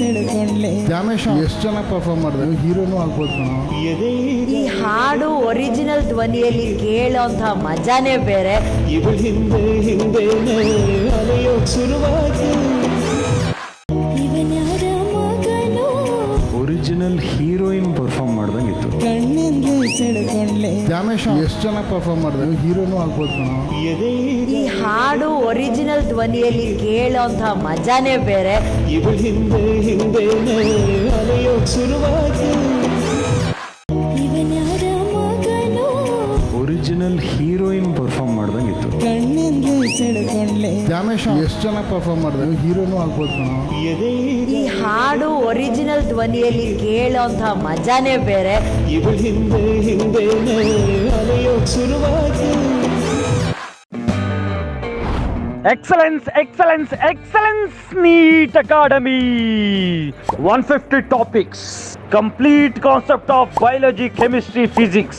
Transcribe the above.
ದ್ಯಾಮೇಶ ಎಷ್ಟು ಚೆನ್ನಾಗಿ ಪರ್ಫಾರ್ಮ್ ಮಾಡಿದ್ರು? ಹೀರೋನು ಆಗ್ಬೋದು ಕಣೋ. ಈ ಹಾಡು ಒರಿಜಿನಲ್ ಧ್ವನಿಯಲ್ಲಿ ಕೇಳೋಂಥ ಮಜಾನೇ ಬೇರೆ. ಇವಳ ಹಿಂದೆ ಹಿಂದೆನೆ ಅಲೆಯೋಕ್ ಶುರುವಾಗಿ ಪರ್ಫಾರ್ಮ್ ಮಾಡ್ದಂಗಿತ್ತು. ಕಣ್ಣೆಂದು ಸೆಳೆಕೊಂಡ್ಲೆ ದ್ಯಾಮೇಶ ಎಷ್ಟು ಚೆನ್ನಾಗಿ ಪರ್ಫಾರ್ಮ್ ಮಾಡಿದ ಹೀರೋನು ಆಗ್ಬೋದು ಕಣೋ. ಈ ಹಾಡು ಒರಿಜಿನಲ್ ಧ್ವನಿಯಲ್ಲಿ ಕೇಳೋಂಥ ಮಜಾನೇ ಬೇರೆ. ಇವಳ ಹಿಂದೆ ಹಿಂದೆ ಶುರುವಾಗಿ ಒರಿಜಿನಲ್ ಹೀರೋಯಿನ್ ಪರ್ಫಾರ್ಮ್ ಮಾಡ್ದಂಗಿತ್ತು ಇತ್ತು. ಸೆಳೆಕೊಂಡ್ಲೆ ಎಷ್ಟು ಜನ ಪರ್ಫಾರ್ಮ್ ಮಾಡಿದ್ರು? ಹೀರೋನು ಆಗ್ಬೋದು ಕಣೋ. ಈ ಹಾಡು ಒರಿಜಿನಲ್ ಧ್ವನಿಯಲ್ಲಿ ಕೇಳೋಂಥ ಮಜಾನೇ ಬೇರೆ. ಎಕ್ಸಲೆನ್ಸ್ ಹಿಂದೆ ಹಿಂದೆನೆ excellence excellence excellence excellence, excellence, academy one 150 topics complete concept of biology chemistry physics.